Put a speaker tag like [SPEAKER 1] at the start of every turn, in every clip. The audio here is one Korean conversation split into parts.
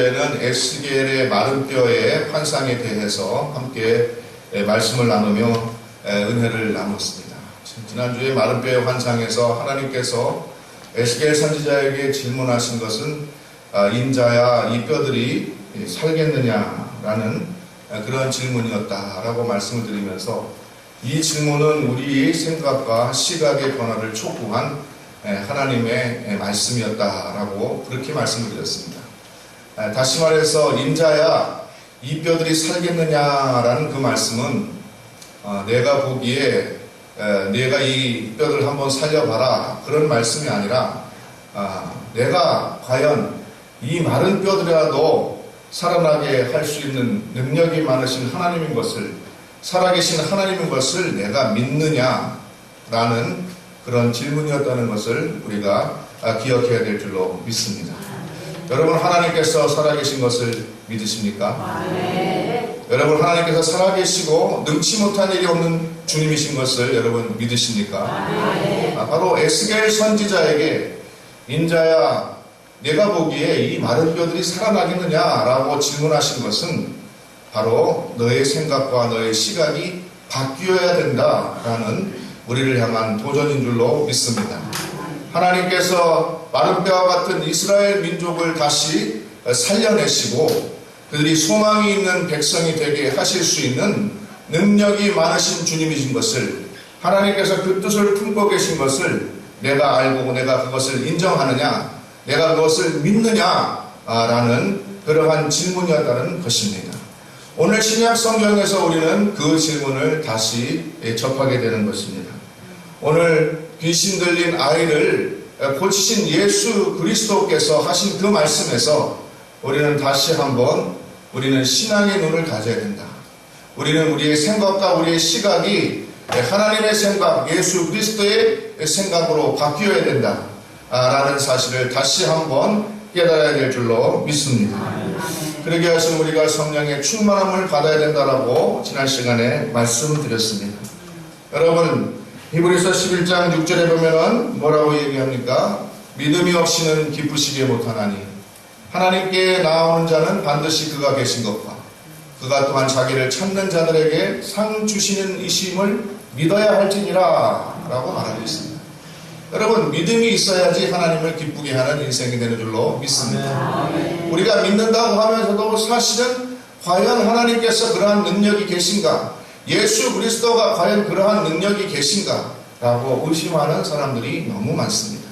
[SPEAKER 1] 는 에스겔의 마른 뼈의 환상에 대해서 함께 예, 말씀을 나누며 예, 은혜를 나눴습니다. 지난주에 마른 뼈의 환상에서 하나님께서 에스겔 선지자에게 질문하신 것은 아, 인자야 이 뼈들이 살겠느냐라는 아, 그런 질문이었다라고 말씀을 드리면서 이 질문은 우리 생각과 시각의 변화를 촉구한 예, 하나님의 예, 말씀이었다라고 그렇게 말씀을 드렸습니다. 아, 다시 말해서 인자야 이 뼈들이 살겠느냐라는 그 말씀은 어, 내가 보기에 에, 내가 이 뼈들 한번 살려봐라 그런 말씀이 아니라 아, 내가 과연 이 마른 뼈들이라도 살아나게 할 수 있는 능력이 많으신 하나님인 것을 살아계신 하나님인 것을 내가 믿느냐라는 그런 질문이었다는 것을 우리가 아, 기억해야 될 줄로 믿습니다. 여러분 하나님께서 살아계신 것을 믿으십니까? 여러분 하나님께서 살아계시고 능치 못한 일이 없는 주님이신 것을 여러분 믿으십니까? 아, 바로 에스겔 선지자에게 인자야 내가 보기에 이 마른 뼈들이 살아나겠느냐라고 질문하신 것은 바로 너의 생각과 너의 시각이 바뀌어야 된다라는 우리를 향한 도전인 줄로 믿습니다. 하나님께서 마른 뼈와 같은 이스라엘 민족을 다시 살려내시고 그들이 소망이 있는 백성이 되게 하실 수 있는 능력이 많으신 주님이신 것을 하나님께서 그 뜻을 품고 계신 것을 내가 알고 내가 그것을 인정하느냐 내가 그것을 믿느냐라는 그러한 질문이었다는 것입니다. 오늘 신약 성경에서 우리는 그 질문을 다시 접하게 되는 것입니다. 오늘 귀신 들린 아이를 고치신 예수 그리스도께서 하신 그 말씀에서 우리는 다시 한번 우리는 신앙의 눈을 가져야 된다. 우리는 우리의 생각과 우리의 시각이 하나님의 생각, 예수 그리스도의 생각으로 바뀌어야 된다. 라는 사실을 다시 한번 깨달아야 될 줄로 믿습니다. 그러게 하신 우리가 성령의 충만함을 받아야 된다라고 지난 시간에 말씀드렸습니다. 여러분, 히브리서 11장 6절에 보면은 뭐라고 얘기합니까? 믿음이 없이는 기쁘시게 못하나니 하나님께 나오는 자는 반드시 그가 계신 것과 그가 또한 자기를 찾는 자들에게 상 주시는 이심을 믿어야 할지니라 라고 말하고 있습니다. 여러분 믿음이 있어야지 하나님을 기쁘게 하는 인생이 되는 줄로 믿습니다. 우리가 믿는다고 하면서도 사실은 과연 하나님께서 그러한 능력이 계신가? 예수 그리스도가 과연 그러한 능력이 계신가? 라고 의심하는 사람들이 너무 많습니다.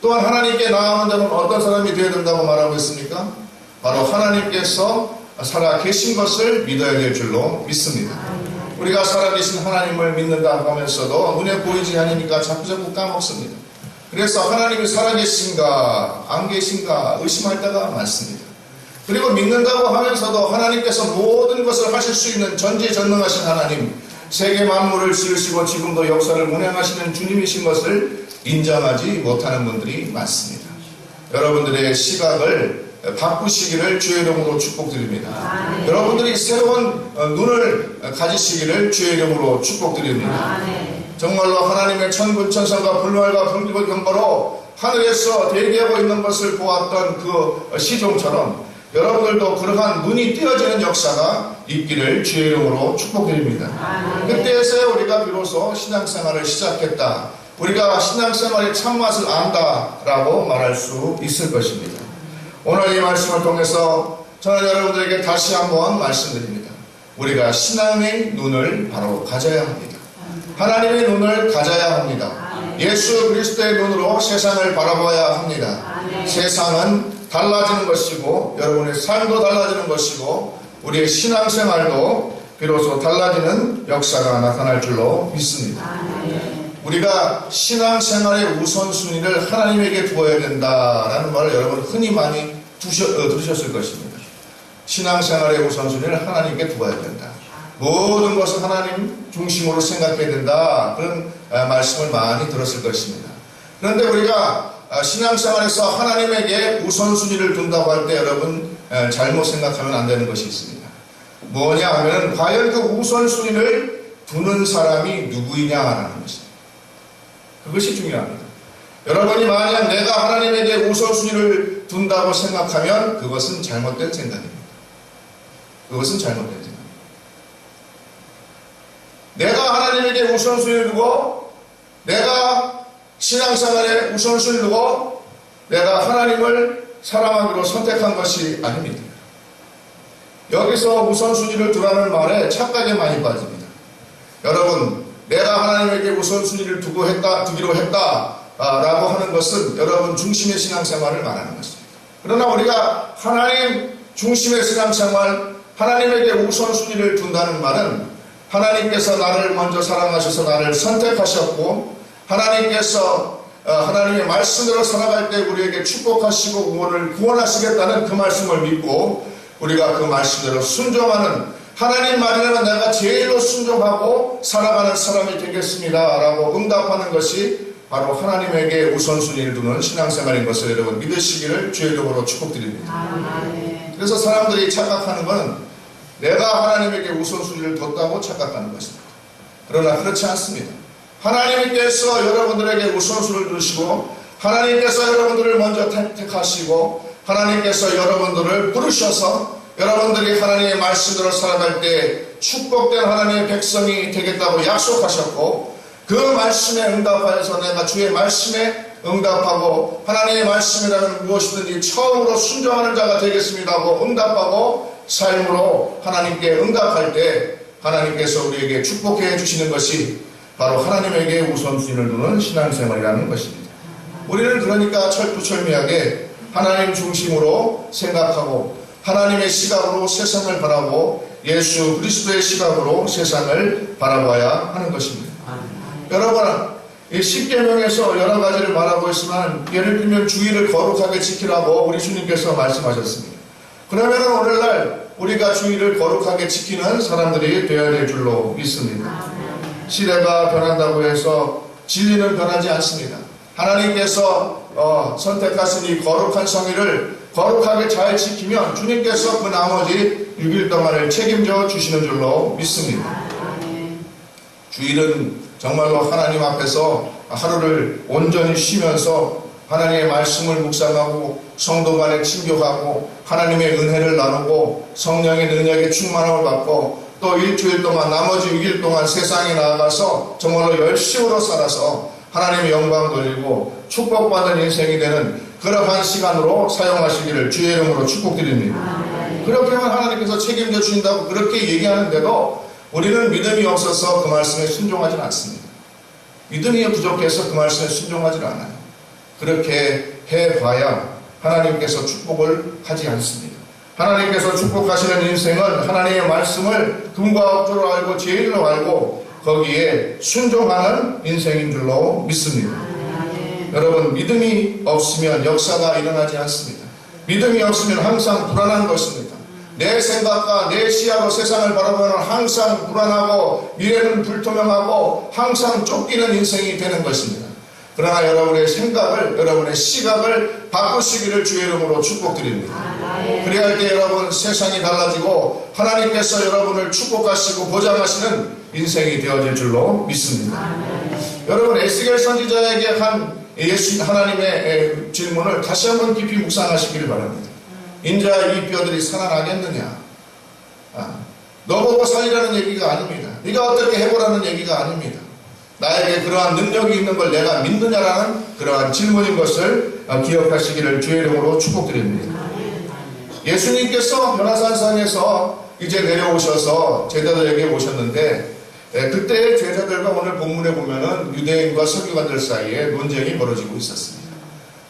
[SPEAKER 1] 또한 하나님께 나아가는 자는 어떤 사람이 되어야 된다고 말하고 있습니까? 바로 하나님께서 살아 계신 것을 믿어야 될 줄로 믿습니다. 우리가 살아계신 하나님을 믿는다고 하면서도 눈에 보이지 않으니까 자꾸 자꾸 까먹습니다. 그래서 하나님이 살아계신가 안 계신가 의심할 때가 많습니다. 그리고 믿는다고 하면서도 하나님께서 모든 것을 하실 수 있는 전지전능하신 하나님, 세계 만물을 지으시고 지금도 역사를 운행하시는 주님이신 것을 인정하지 못하는 분들이 많습니다. 여러분들의 시각을 바꾸시기를 주의 이름으로 축복드립니다. 아, 네. 여러분들이 새로운 눈을 가지시기를 주의 이름으로 축복드립니다. 아, 네. 정말로 하나님의 천군 천사가 불말과 불기고 경보로 하늘에서 대기하고 있는 것을 보았던 그 시종처럼 여러분들도 그러한 눈이 띄어지는 역사가 있기를 주의 이름으로 축복드립니다. 아, 네. 그때에서야 우리가 비로소 신앙생활을 시작했다. 우리가 신앙생활의 참맛을 안다라고 말할 수 있을 것입니다. 오늘 이 말씀을 통해서 저는 여러분들에게 다시 한번 말씀드립니다. 우리가 신앙의 눈을 바로 가져야 합니다. 하나님의 눈을 가져야 합니다. 예수 그리스도의 눈으로 세상을 바라봐야 합니다. 세상은 달라지는 것이고 여러분의 삶도 달라지는 것이고 우리의 신앙생활도 비로소 달라지는 역사가 나타날 줄로 믿습니다. 우리가 신앙생활의 우선순위를 하나님에게 두어야 된다라는 말을 여러분 흔히 많이 두셔, 어, 들으셨을 것입니다. 신앙생활의 우선순위를 하나님께 두어야 된다. 모든 것을 하나님 중심으로 생각해야 된다. 그런 어, 말씀을 많이 들었을 것입니다. 그런데 우리가 어, 신앙생활에서 하나님에게 우선순위를 둔다고 할 때 여러분 잘못 생각하면 안 되는 것이 있습니다. 뭐냐 하면 과연 그 우선순위를 두는 사람이 누구이냐라는 것입니다. 그것이 중요합니다. 여러분이 만약 내가 하나님에게 우선순위를 둔다고 생각하면 그것은 잘못된 생각입니다. 그것은 잘못된 생각입니다. 내가 하나님에게 우선순위를 두고 내가 신앙생활에 우선순위를 두고 내가 하나님을 사랑하기로 선택한 것이 아닙니다. 여기서 우선순위를 두라는 말에 착각에 많이 빠집니다. 여러분, 내가 하나님에게 우선순위를 두고 했다, 두기로 했다, 아, 라고 하는 것은 여러분 중심의 신앙생활을 말하는 것입니다. 그러나 우리가 하나님 중심의 신앙생활, 하나님에게 우선순위를 둔다는 말은 하나님께서 나를 먼저 사랑하셔서 나를 선택하셨고, 하나님께서 어, 하나님의 말씀대로 살아갈 때 우리에게 축복하시고 구원을 구원하시겠다는 그 말씀을 믿고 우리가 그 말씀대로 순종하는 하나님 말이라면 내가 제일로 순종하고 살아가는 사람이 되겠습니다 라고 응답하는 것이 바로 하나님에게 우선순위를 두는 신앙생활인 것을 여러분 믿으시기를 주의 이름으로 축복드립니다. 그래서 사람들이 착각하는 것은 내가 하나님에게 우선순위를 뒀다고 착각하는 것입니다. 그러나 그렇지 않습니다. 하나님께서 여러분들에게 우선순위를 두시고 하나님께서 여러분들을 먼저 택하시고 하나님께서 여러분들을 부르셔서 여러분들이 하나님의 말씀대로 살아갈 때 축복된 하나님의 백성이 되겠다고 약속하셨고 그 말씀에 응답하여서 내가 주의 말씀에 응답하고 하나님의 말씀이라는 무엇이든지 처음으로 순종하는 자가 되겠습니다 하고 응답하고 삶으로 하나님께 응답할 때 하나님께서 우리에게 축복해 주시는 것이 바로 하나님에게 우선순위를 두는 신앙생활이라는 것입니다. 우리는 그러니까 철두철미하게 하나님 중심으로 생각하고 하나님의 시각으로 세상을 바라고 예수 그리스도의 시각으로 세상을 바라봐야 하는 것입니다. 여러분, 이 십계명에서 여러 가지를 말하고 있지만 예를 들면 주의를 거룩하게 지키라고 우리 주님께서 말씀하셨습니다. 그러면 오늘날 우리가 주의를 거룩하게 지키는 사람들이 되어야 될 줄로 믿습니다. 시대가 변한다고 해서 진리는 변하지 않습니다. 하나님께서 어, 선택하신 이 거룩한 성의를 거룩하게 잘 지키면 주님께서 그 나머지 6일 동안을 책임져 주시는 줄로 믿습니다. 주일은 정말로 하나님 앞에서 하루를 온전히 쉬면서 하나님의 말씀을 묵상하고 성도 간에 친교하고 하나님의 은혜를 나누고 성령의 능력에 충만함을 받고 또 일주일 동안 나머지 6일 동안 세상에 나아가서 정말로 열심으로 살아서 하나님의 영광 돌리고 축복받는 인생이 되는 그러한 시간으로 사용하시기를 주의 이름으로 축복드립니다. 그렇게 하면 하나님께서 책임져 주신다고 그렇게 얘기하는데도 우리는 믿음이 없어서 그 말씀에 순종하지 않습니다. 믿음이 부족해서 그 말씀에 순종하지 않아요. 그렇게 해봐야 하나님께서 축복을 하지 않습니다. 하나님께서 축복하시는 인생은 하나님의 말씀을 금과 억조로 알고 제일로 알고 거기에 순종하는 인생인 줄로 믿습니다. 여러분 믿음이 없으면 역사가 일어나지 않습니다. 믿음이 없으면 항상 불안한 것입니다. 내 생각과 내 시야로 세상을 바라보면 항상 불안하고 미래는 불투명하고 항상 쫓기는 인생이 되는 것입니다. 그러나 여러분의 생각을 여러분의 시각을 바꾸시기를 주의 이름으로 축복드립니다.
[SPEAKER 2] 아멘.
[SPEAKER 1] 그래야 할때 여러분 세상이 달라지고 하나님께서 여러분을 축복하시고 보장하시는 인생이 되어질 줄로 믿습니다. 여러분 에스겔 선지자에게 한 예수 하나님의 질문을 다시 한번 깊이 묵상하시기를 바랍니다. 인자 이 뼈들이 살아나겠느냐? 아, 너보고 살리라는 얘기가 아닙니다. 네가 어떻게 해보라는 얘기가 아닙니다. 나에게 그러한 능력이 있는 걸 내가 믿느냐라는 그러한 질문인 것을 아, 기억하시기를 주의 이름으로 축복드립니다. 예수님께서 변화산상에서 이제 내려오셔서 제자들에게 오셨는데 예, 그때 제자들과 오늘 본문에 보면은 유대인과 서기관들 사이에 논쟁이 벌어지고 있었습니다.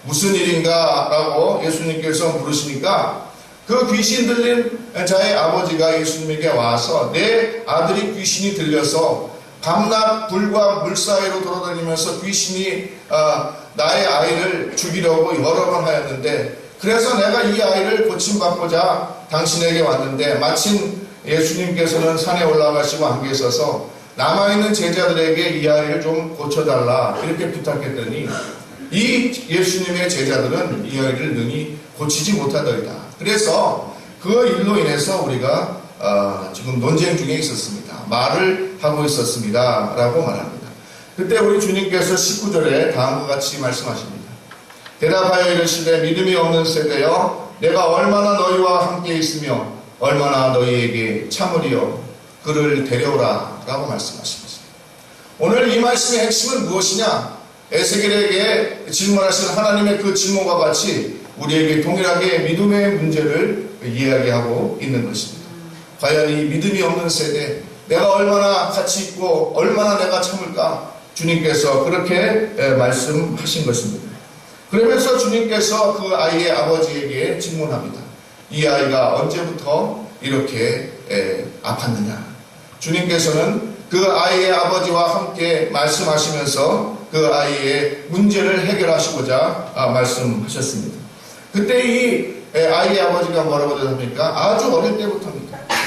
[SPEAKER 1] 무슨 일인가? 라고 예수님께서 물으시니까 그 귀신 들린 자의 아버지가 예수님에게 와서 내 아들이 귀신이 들려서 밤낮 불과 물 사이로 돌아다니면서 귀신이 어, 나의 아이를 죽이려고 여러 번 하였는데 그래서 내가 이 아이를 고침받고자 당신에게 왔는데 마침 예수님께서는 산에 올라가시고 안 계셔서 남아있는 제자들에게 이 아이를 좀 고쳐달라 이렇게 부탁했더니 이 예수님의 제자들은 이 아이를 능히 고치지 못하더이다. 그래서 그 일로 인해서 우리가 어, 지금 논쟁 중에 있었습니다. 말을 하고 있었습니다. 라고 말합니다. 그때 우리 주님께서 19절에 다음과 같이 말씀하십니다. 대답하여 이르시되 믿음이 없는 세대여 내가 얼마나 너희와 함께 있으며 얼마나 너희에게 참으리요 그를 데려오라 라고 말씀하십니다. 오늘 이 말씀의 핵심은 무엇이냐? 에스겔에게 질문하신 하나님의 그 질문과 같이 우리에게 동일하게 믿음의 문제를 이야기하고 있는 것입니다. 과연 이 믿음이 없는 세대, 내가 얼마나 같이 있고 얼마나 내가 참을까? 주님께서 그렇게 에, 말씀하신 것입니다. 그러면서 주님께서 그 아이의 아버지에게 질문합니다. 이 아이가 언제부터 이렇게 에, 아팠느냐? 주님께서는 그 아이의 아버지와 함께 말씀하시면서 그 아이의 문제를 해결하시고자 아, 말씀하셨습니다. 그때 이 에, 아이의 아버지가 뭐라고 대답합니까? 아주 어릴 때부터입니다.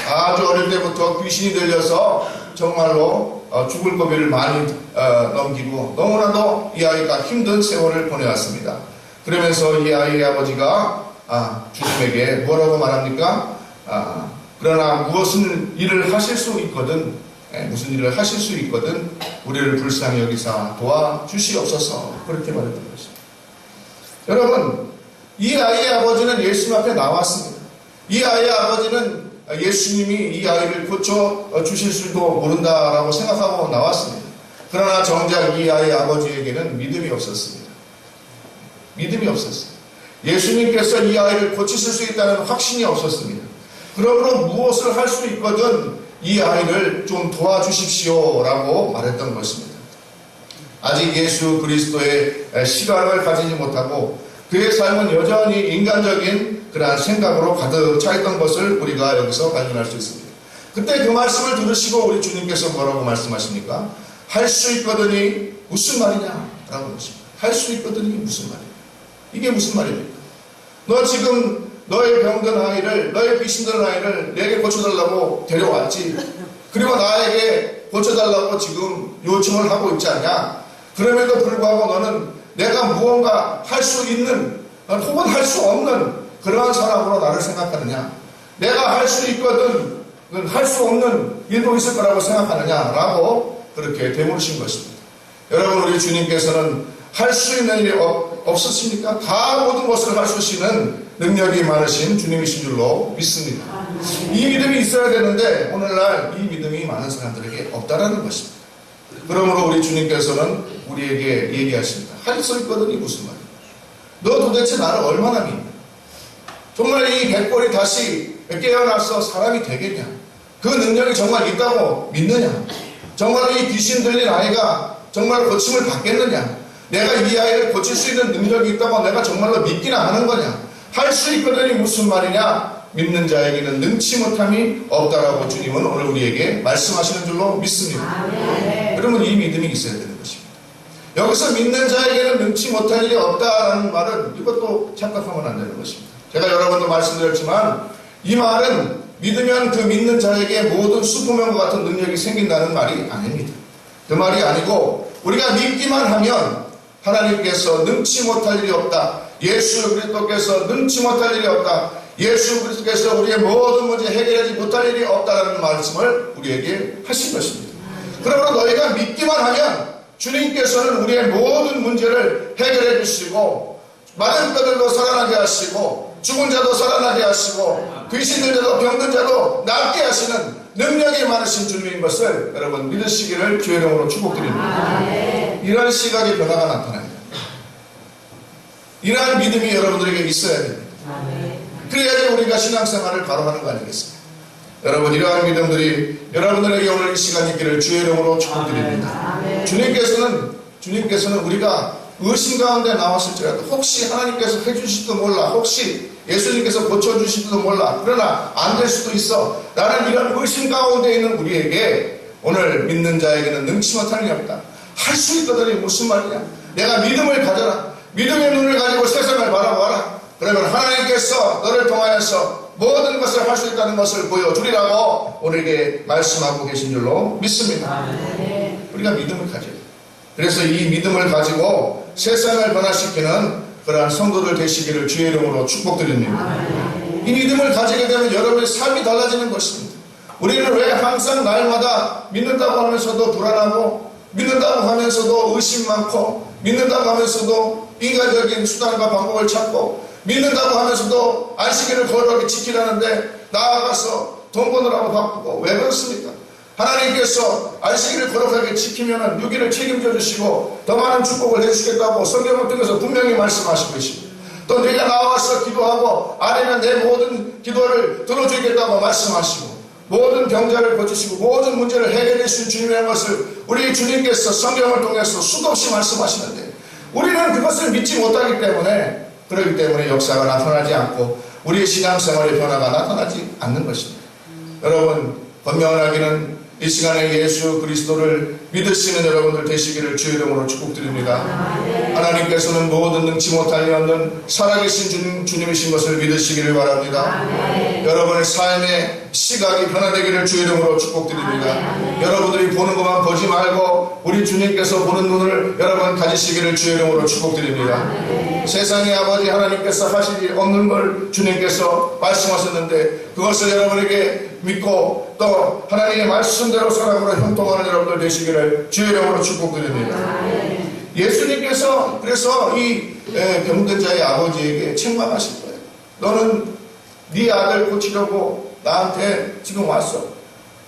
[SPEAKER 1] 아주 어릴 때부터 귀신이 들려서 정말로 어, 죽을 고비를 많이 어, 넘기고 너무나도 이 아이가 힘든 세월을 보내왔습니다. 그러면서 이 아이의 아버지가 아, 주님에게 뭐라고 말합니까? 아, 그러나 무엇은 일을 하실 수 있거든 예, 무슨 일을 하실 수 있거든 우리를 불쌍히 여기사 도와주시옵소서 그렇게 말했던 것입니다. 여러분 이 아이의 아버지는 예수님 앞에 나왔습니다. 이 아이의 아버지는 예수님이 이 아이를 고쳐 주실 수도 모른다라고 생각하고 나왔습니다. 그러나 정작 이 아이의 아버지에게는 믿음이 없었습니다. 믿음이 없었어요. 예수님께서 이 아이를 고치실 수 있다는 확신이 없었습니다. 그러므로 무엇을 할 수 있거든 이 아이를 좀 도와주십시오 라고 말했던 것입니다. 아직 예수 그리스도의 시각을 가지지 못하고 그의 삶은 여전히 인간적인 그러한 생각으로 가득 차 있던 것을 우리가 여기서 발견할 수 있습니다. 그때 그 말씀을 들으시고 우리 주님께서 뭐라고 말씀하십니까? 할 수 있거든이 무슨 말이냐? 라고 하십니다. 할 수 있거든이 무슨 말이냐? 이게 무슨 말입니까? 너 지금 너의 병든 아이를, 너의 귀신든 아이를 내게 고쳐달라고 데려왔지. 그리고 나에게 고쳐달라고 지금 요청을 하고 있지 않냐? 그럼에도 불구하고 너는 내가 무언가 할 수 있는, 혹은 할 수 없는 그러한 사람으로 나를 생각하느냐? 내가 할 수 있거든, 할 수 없는 일도 있을 거라고 생각하느냐라고 그렇게 되물으신 것입니다. 여러분, 우리 주님께서는 할 수 있는 일이 없, 없으십니까? 다 모든 것을 할 수 있는 능력이 많으신 주님이신 줄로 믿습니다. 이 믿음이 있어야 되는데 오늘날 이 믿음이 많은 사람들에게 없다라는 것입니다. 그러므로 우리 주님께서는 우리에게 얘기하십니다. 할 수 있거든이 무슨 말이야? 너 도대체 나를 얼마나 믿냐? 정말 이 백골이 다시 깨어나서 사람이 되겠냐? 그 능력이 정말 있다고 믿느냐? 정말 이 귀신 들린 아이가 정말 고침을 받겠느냐? 내가 이 아이를 고칠 수 있는 능력이 있다고 내가 정말로 믿기나 하는 거냐? 할 수 있거든이 무슨 말이냐? 믿는 자에게는 능치 못함이 없다라고 주님은 오늘 우리에게 말씀하시는 줄로 믿습니다. 여러분 이 믿음이 있어야 되는 것입니다. 여기서 믿는 자에게는 능치 못할 일이 없다라는 말은 이것도 착각하면 안 되는 것입니다. 제가 여러분도 말씀드렸지만 이 말은 믿으면 그 믿는 자에게 모든 슈퍼맨과 같은 능력이 생긴다는 말이 아닙니다. 그 말이 아니고 우리가 믿기만 하면 하나님께서 능치 못할 일이 없다. 예수 그리스도께서 능치 못할 일이 없다. 예수 그리스도께서 우리의 모든 문제 해결하지 못할 일이 없다는 말씀을 우리에게 하신 것입니다. 그러므로 너희가 믿기만 하면 주님께서는 우리의 모든 문제를 해결해 주시고 마른 뼈들도 살아나게 하시고 죽은 자도 살아나게 하시고 귀신 든 자도 병든 자도 낫게 하시는 능력이 많으신 주님인 것을 여러분 믿으시기를 주의 이름으로 축복드립니다. 이러한 시각의 변화가 나타납니다. 이러한 믿음이 여러분들에게 있어야 됩니다. 그래야지 우리가 신앙생활을 바로 하는 거 아니겠습니까? 여러분 이러한 믿음들이 여러분들에게 오늘 이 시간 있기를 주의 이름으로 축복드립니다. 주님께서는 주님께서는 우리가 의심 가운데 나왔을지라도 혹시 하나님께서 해주실지도 몰라 혹시 예수님께서 고쳐주실지도 몰라 그러나 안 될 수도 있어. 나는 이런 의심 가운데 있는 우리에게 오늘 믿는 자에게는 능치 못할 일이 없다. 할 수 있거든요 무슨 말이냐? 내가 믿음을 가져라. 믿음의 눈을 가지고 세상을 바라보아라. 그러면 하나님께서 너를 통하여서 모든 것을 할 수 있다는 것을 보여주리라고 우리에게 말씀하고 계신 줄로 믿습니다. 우리가 믿음을 가져야 돼. 그래서 이 믿음을 가지고 세상을 변화시키는 그러한 성도들 되시기를 주의 이름으로 축복드립니다. 이 믿음을 가지게 되면 여러분의 삶이 달라지는 것입니다. 우리는 왜 항상 날마다 믿는다고 하면서도 불안하고 믿는다고 하면서도 의심 많고 믿는다고 하면서도 인간적인 수단과 방법을 찾고 믿는다고 하면서도 안식일을 거룩하게 지키라는데 나아가서 돈 버느라고 바쁘고 왜 그렇습니까? 하나님께서 안식일을 거룩하게 지키면 유기를 책임져 주시고 더 많은 축복을 해주시겠다고 성경을 통해서 분명히 말씀하신 것입니다. 또 내가 나와서 기도하고 아니면 내 모든 기도를 들어주겠다고 말씀하시고 모든 병자를 고치시고 모든 문제를 해결해 주신 주님의 것을 우리 주님께서 성경을 통해서 수도 없이 말씀하시는데 우리는 그것을 믿지 못하기 때문에 그렇기 때문에 역사가 나타나지 않고 우리의 신앙생활의 변화가 나타나지 않는 것입니다. 여러분 건명하기는 이 시간에 예수 그리스도를 믿으시는 여러분들 되시기를 주의 이름으로 축복드립니다. 하나님께서는 모든 능치 리 없는 살아계신 주님, 주님이신 것을 믿으시기를 바랍니다. 여러분의 삶의 시각이 변화되기를 주의 이름으로 축복드립니다. 여러분들이 보는 것만 보지 말고 우리 주님께서 보는 눈을 여러분 가지시기를 주의 이름으로 축복드립니다. 세상의 아버지 하나님께서 하실 일 없는 걸 주님께서 말씀하셨는데 그것을 여러분에게 믿고 또 하나님의 말씀대로 사랑으로 형통하는 여러분들 되시기를 주의 이름으로 축복드립니다. 예수님께서 그래서 이 에, 병든 자의 아버지에게 책망하실 거예요. 너는 네 아들 고치려고 나한테 지금 왔어.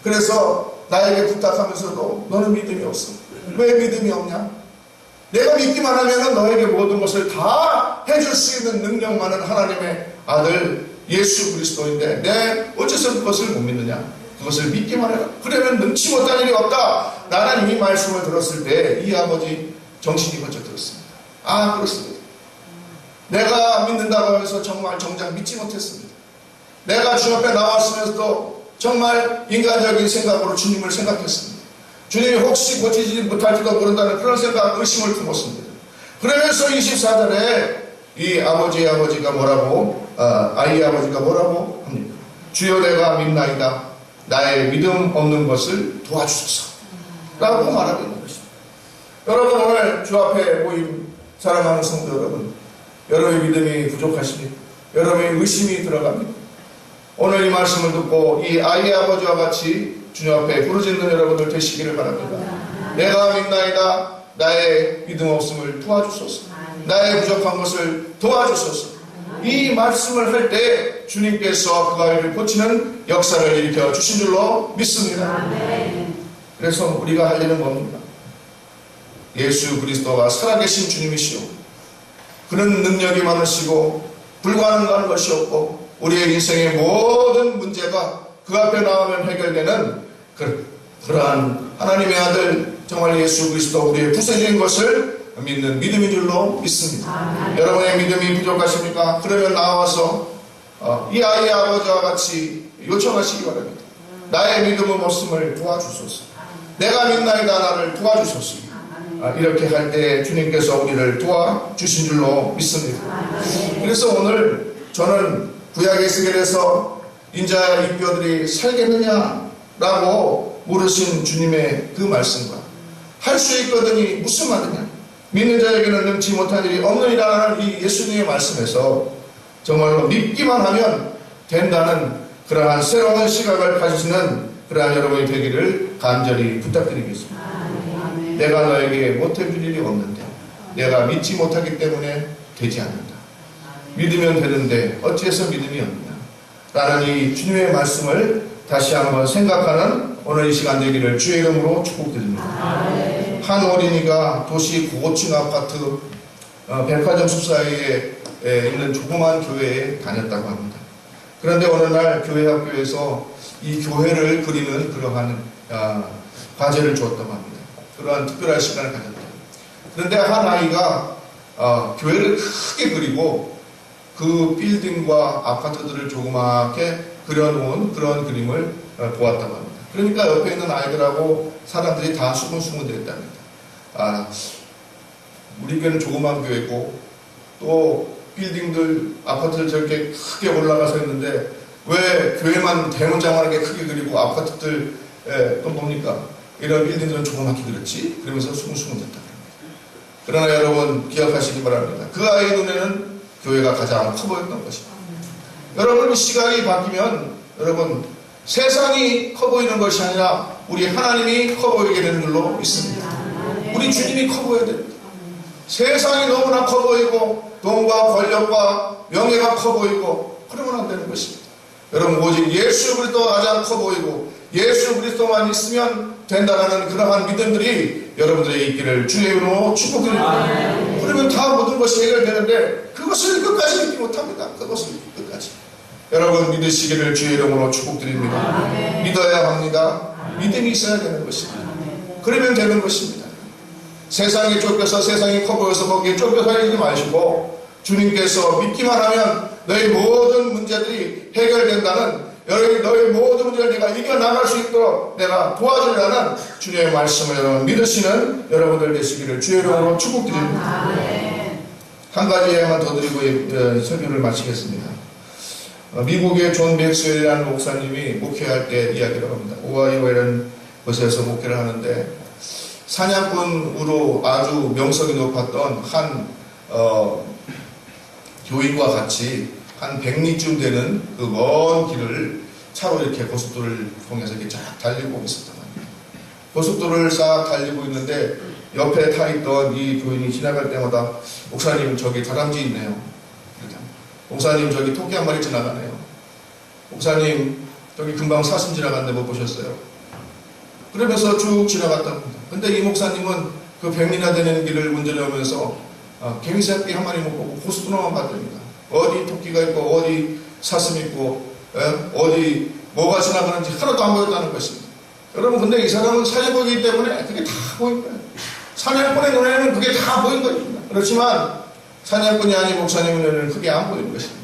[SPEAKER 1] 그래서 나에게 부탁하면서도 너는 믿음이 없어. 왜 믿음이 없냐? 내가 믿기만 하면 너에게 모든 것을 다 해줄 수 있는 능력 많은 하나님의 아들 예수 그리스도인데 내 어째서 그것을 못 믿느냐? 그것을 믿기만 해라. 그러면 능치 못할 일이 없다. 나는 이 말씀을 들었을 때 이 아버지 정신이 번쩍 들었습니다. 아 그렇습니다. 내가 믿는다고 해서 정말 정작 믿지 못했습니다. 내가 주 앞에 나왔으면서도 정말 인간적인 생각으로 주님을 생각했습니다. 주님이 혹시 고치지 못할지도 모른다는 그런 생각, 의심을 품었습니다. 그러면서 24절에 이 아버지의 아버지가 뭐라고, 아, 아이의 아버지가 뭐라고 합니까? 주여 내가 믿나이다. 나의 믿음 없는 것을 도와주소서. 라고 것입니다. 여러분 오늘 주 앞에 모임 사랑하는 성도 여러분, 여러분의 믿음이 부족하십니까? 여러분의 의심이 들어갑니다. 오늘 이 말씀을 듣고 이 아이의 아버지와 같이 주님 앞에 부르짖는 여러분들 되시기를 바랍니다. 내가 믿나이다. 나의 믿음 없음을 도와주소서. 나의 부족한 것을 도와주소서. 이 말씀을 할 때 주님께서 그 아이를 고치는 역사를 일으켜 주신 줄로 믿습니다. 그래서 우리가 할 일은 뭡니까? 예수 그리스도가 살아계신 주님이시오. 그는 능력이 많으시고 불가능한 것이 없고 우리의 인생의 모든 문제가 그 앞에 나오면 해결되는 그, 그러한 하나님의 아들 정말 예수 그리스도 우리의 구세주인 것을 믿는 믿음인 줄로 믿습니다. 여러분의 믿음이 부족하십니까? 그러면 나와서 어, 이 아이의 아버지와 같이 요청하시기 바랍니다. 나의 믿음은 없음을 도와주소서. 내가 믿나이다 나를 도와주소서. 아, 이렇게 할 때 주님께서 우리를 도와주신 줄로 믿습니다. 그래서 오늘 저는 구약의 스겔에서 인자 이 뼈들이 살겠느냐라고 물으신 주님의 그 말씀과 할 수 있거든이 무슨 말이냐? 믿는 자에게는 능치 못한 일이 없느니라는 이 예수님의 말씀에서 정말로 믿기만 하면 된다는 그러한 새로운 시각을 가지시는 그러한 여러분이 되기를 간절히 부탁드리겠습니다. 내가 너에게 못해줄 일이 없는데 내가 믿지 못하기 때문에 되지 않는다. 믿으면 되는데 어찌해서 믿음이 없느냐. 라는 이 주님의 말씀을 다시 한번 생각하는 오늘 이 시간 되기를 주의 이름으로 축복드립니다. 한 어린이가 도시 고고층 아파트 어, 백화점 숲 사이에 에, 있는 조그만 교회에 다녔다고 합니다. 그런데 어느 날 교회 학교에서 이 교회를 그리는 그러한 아, 과제를 주었다고 합니다. 그러한 특별한 시간을 가졌다. 그런데 한 아이가 어, 교회를 크게 그리고 그 빌딩과 아파트들을 조그맣게 그려놓은 그런 그림을 어, 보았다고 합니다. 그러니까 옆에 있는 아이들하고 사람들이 다 수근수근 됐답니다. 아, 우리 교회는 조그만 교회고 또 빌딩들, 아파트들 저렇게 크게 올라가서 있는데 왜 교회만 대문장하게 크게 그리고 아파트들 에, 또 뭡니까? 이런 빌딩들은 조그맣게 그렸지? 그러면서 됐다. 그러나 여러분 기억하시기 바랍니다. 그 아이 눈에는 교회가 가장 커 보였던 것입니다. 여러분 시각이 바뀌면 여러분 세상이 커 보이는 것이 아니라 우리 하나님이 커 보이게 되는 줄로 믿습니다. 우리 주님이 커 보여야 됩니다. 세상이 너무나 커 보이고 돈과 권력과 명예가 커 보이고 그러면 안 되는 것입니다. 여러분 오직 예수 그리스도가 가장 커 보이고 예수 그리스도만 있으면 된다라는 그러한 믿음들이 여러분들의 있기를 주의 이름으로 축복드립니다. 그러면 다 모든 것이 해결되는데 그것을 끝까지 믿지 못합니다. 그것을 끝까지. 여러분 믿으시기를 주의 이름으로 축복드립니다. 믿어야 합니다. 믿음이 있어야 되는 것입니다. 그러면 되는 것입니다. 세상에 쫓겨서 세상이 커 보여서 거기에 쫓겨 살지 마시고 주님께서 믿기만 하면 너희 모든 문제들이 해결된다는 너희, 너희 모든 문제를 내가 이겨나갈 수 있도록 내가 도와주려는 주님의 말씀을 여러분 믿으시는 여러분들 되시기를 주의 이름으로 축복드립니다.
[SPEAKER 2] 아멘.
[SPEAKER 1] 한 가지만 더 드리고 어, 설교를 마치겠습니다. 어, 미국의 존 맥스웰이라는 목사님이 목회할 때 이야기를 합니다. 오하이오라는 곳에서 목회를 하는데 사냥꾼으로 아주 명성이 높았던 한 어, 교인과 같이 한 100리쯤 되는 그 먼 길을 차로 이렇게 고속도로를 통해서 이렇게 쫙 달리고 있었단 말이에요. 고속도로를 싹 달리고 있는데 옆에 타 있던 이 교인이 지나갈 때마다 목사님 저기 다람쥐 있네요. 목사님 저기 토끼 한 마리 지나가네요. 목사님 저기 금방 사슴 지나갔는데 못 보셨어요? 그러면서 쭉 지나갔답니다. 근데 이 목사님은 그 100리나 되는 길을 운전하면서 아, 개미새끼 한 마리 못 보고 고속도로만 봤답니다. 어디 토끼가 있고 어디 사슴 있고 예? 어디 뭐가 지나가는지 하나도 안 보였다는 것입니다. 여러분 근데 이 사람은 사냥꾼이기 때문에 그게 다 보인 거예요. 사냥꾼의 눈에는 그게 다 보인 것입니다. 그렇지만 사냥꾼이 아닌 목사님의 눈에는 그게 안 보이는 것입니다.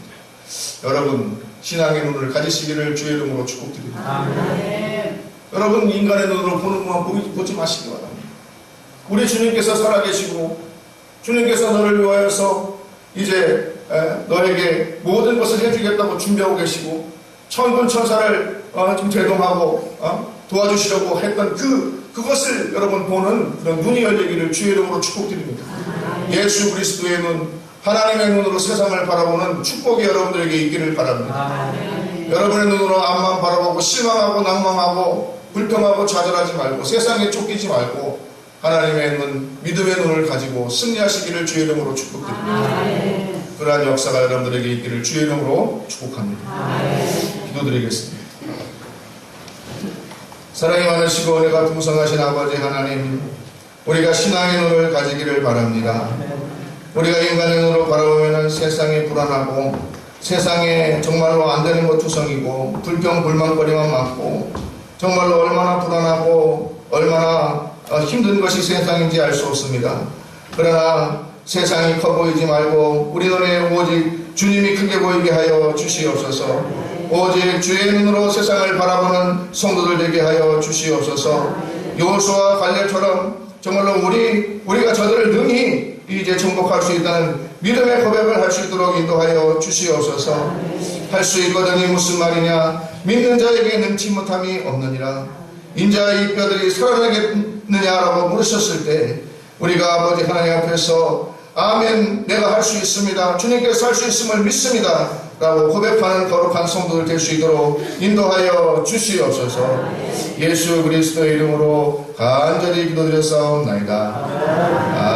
[SPEAKER 1] 여러분 신앙의 눈을 가지시기를 주의 이름으로 축복드립니다.
[SPEAKER 2] 아멘.
[SPEAKER 1] 여러분 인간의 눈으로 보는 것만 보지, 마시기 바랍니다. 우리 주님께서 살아계시고 주님께서 너를 위하여서 이제 에, 너에게 모든 것을 해주겠다고 준비하고 계시고 천군 천사를 어, 좀 대동하고 어, 도와주시려고 했던 그 그것을 여러분 보는 그런 눈이 열리기를 주의 이름으로 축복드립니다. 예수 그리스도의 눈, 하나님의 눈으로 세상을 바라보는 축복이 여러분들에게 있기를 바랍니다. 여러분의 눈으로 앞만 바라보고 실망하고 낭망하고 불평하고 좌절하지 말고 세상에 쫓기지 말고 하나님의 눈, 믿음의 눈을 가지고 승리하시기를 주의 이름으로 축복드립니다. 그러한 역사가 여러분들에게 있기를 주의 이름으로 축복합니다. 기도드리겠습니다. 사랑이 많으시고 은혜가 풍성하신 아버지 하나님, 우리가 신앙의 눈을 가지기를 바랍니다. 우리가 인간의 눈으로 바라보면 세상이 불안하고 세상에 정말로 안 되는 것 투성이고 불평 불만거리만 많고 정말로 얼마나 불안하고 얼마나 어, 힘든 것이 세상인지 알 수 없습니다. 그러나 세상이 커 보이지 말고 우리 눈에 오직 주님이 크게 보이게 하여 주시옵소서. 오직 주의 눈으로 세상을 바라보는 성도들 되게 하여 주시옵소서. 요수와 갈렙처럼 정말로 우리 우리가 저들을 능히 이제 정복할 수 있다는 믿음의 고백을 할 수 있도록 인도하여 주시옵소서. 할 수 있거든이 무슨 말이냐? 믿는 자에게 능치 못함이 없느니라. 인자 이 뼈들이 살아나겠느냐라고 물으셨을 때 우리가 아버지 하나님 앞에서 아멘 내가 할 수 있습니다. 주님께서 할 수 있음을 믿습니다. 라고 고백하는 거룩한 성도들 될 수 있도록 인도하여 주시옵소서. 예수 그리스도의 이름으로 간절히 기도드렸사옵나이다.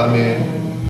[SPEAKER 1] 아멘.